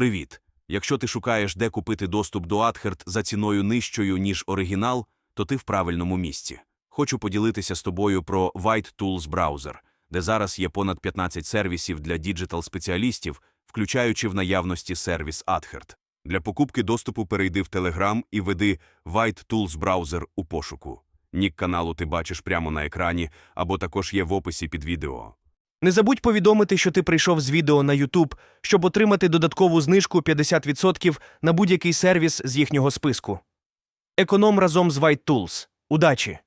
Привіт! Якщо ти шукаєш, де купити доступ до Adherd за ціною нижчою, ніж оригінал, то ти в правильному місці. Хочу поділитися з тобою про White Tools браузер, де зараз є понад 15 сервісів для діджитал-спеціалістів, включаючи в наявності сервіс Adherd. Для покупки доступу перейди в Telegram і веди White Tools браузер у пошуку. Нік каналу ти бачиш прямо на екрані, або також є в описі під відео. Не забудь повідомити, що ти прийшов з відео на YouTube, щоб отримати додаткову знижку 50% на будь-який сервіс з їхнього списку. Економ разом з White Tools. Удачі!